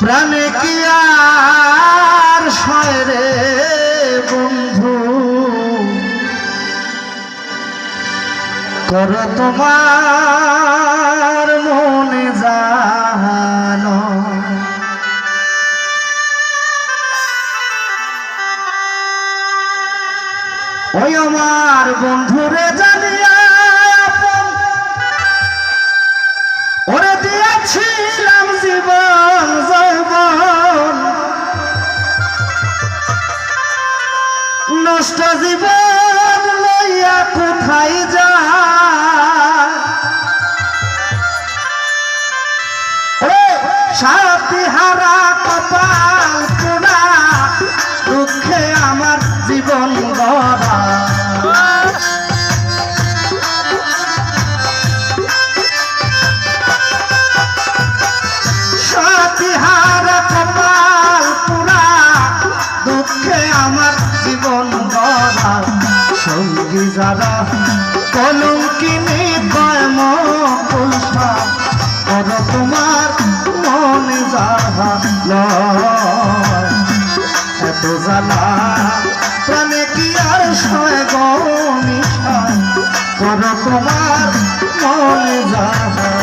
প্রাণে কি আর রে বন্ধু? কর তোমার মনে জানো। ওই আমার বন্ধুরে জানে নষ্ট জীবন লইয়া কোথায় যা সাথী হারা কপাল পোড়া দুঃখে আমার জীবন গড়া এত জ্বালা। প্রাণে কি আর সয় গো নিশা তোমার মনে যাহা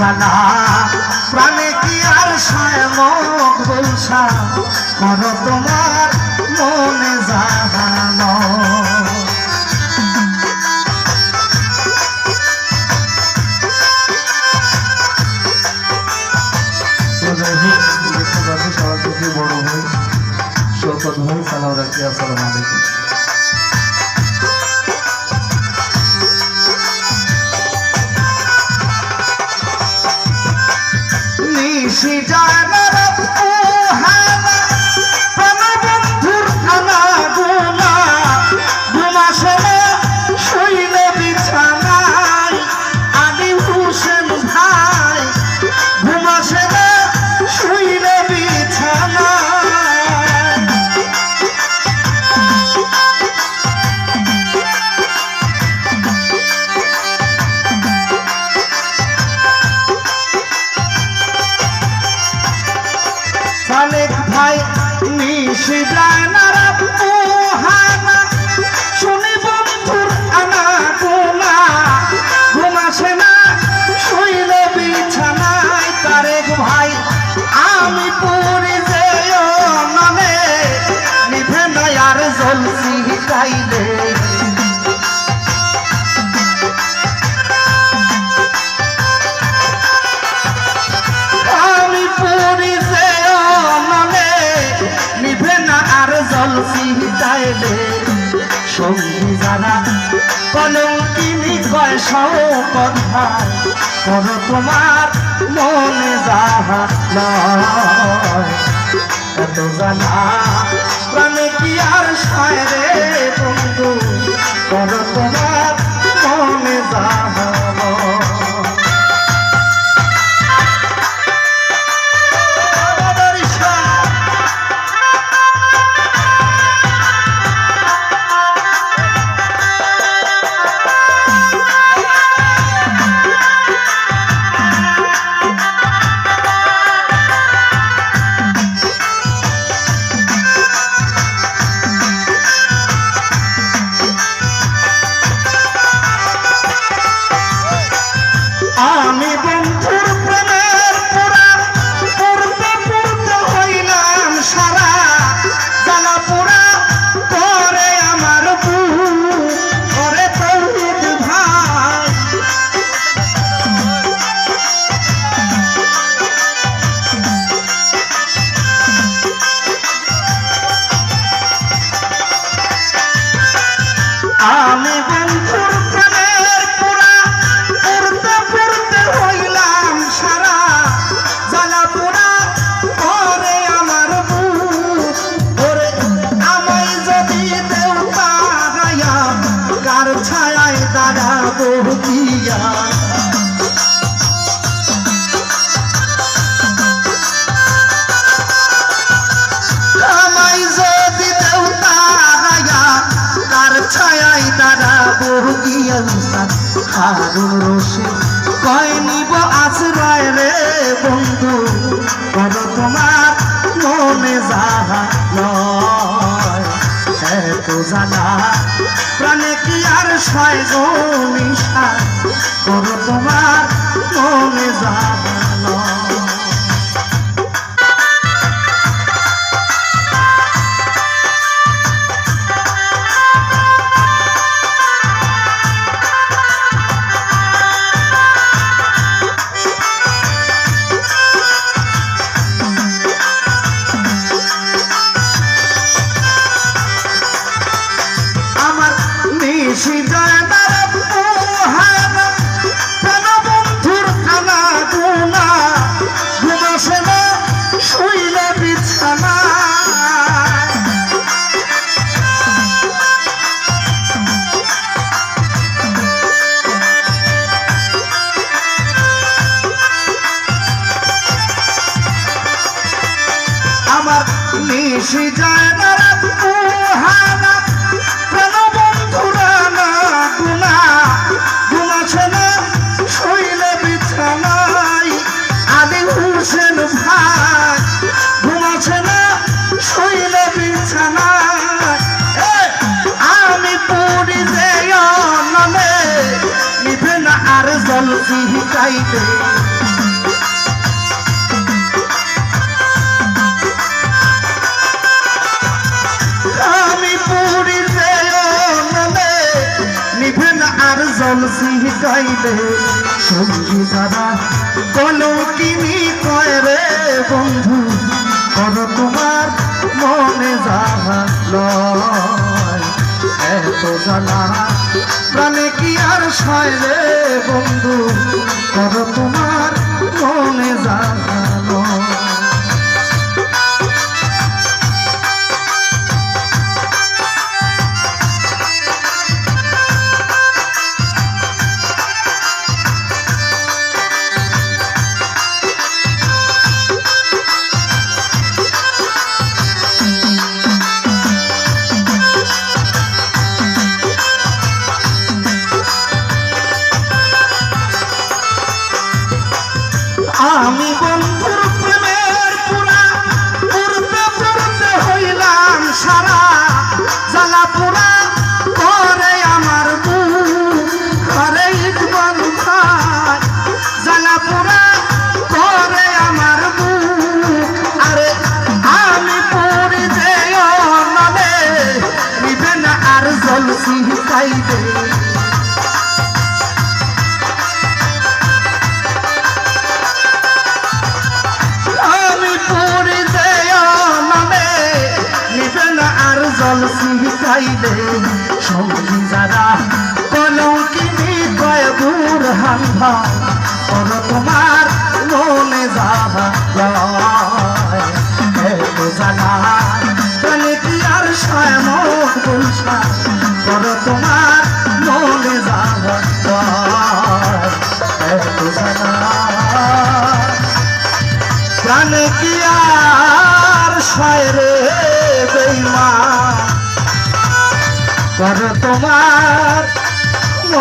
জানা। প্রাণে কি আর সয় কর তোমার মনে জানো সবার বড় হই। শপথ হই, সালাম আলাইকুম। নিশি জানার উহা এলে সঙ্গী যারা তোমার মনে যাহা নয় প্রাণে আমি হারুন রশি কয় নিব আশ্রয় রে বন্ধু। কর তোমার মনে যাহা নয় এত জানা, প্রাণে কি আর সয় গো নিশা কর তোমার মনে যাহা আমার নিশি জয়দার পোহান প্রাণ বন্ধুরা না গুনা। ঘুমাছে না, শুইলে বিছানায়। আলী হুসেন ভাই। ঘুমাছে না না আর জল শিকাইবে না আর জল শিকাইবে সঙ্গী যারা কলকিনি কয় রে বন্ধু? কর তোমার মনে যাহা এত জানা প্রাণে কি আর সয় রে বন্ধু? কর তোমার মনে যাহা বন্ধুর প্রেমের পুরা হইলাম সারা। জ্বালা পুরা জল শিখাইলে সঙ্গী যারা কলঙ্কিনি কয় হান্ধা করো তোমার মনে যাহা জানা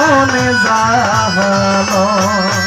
কর যা মনে যাহল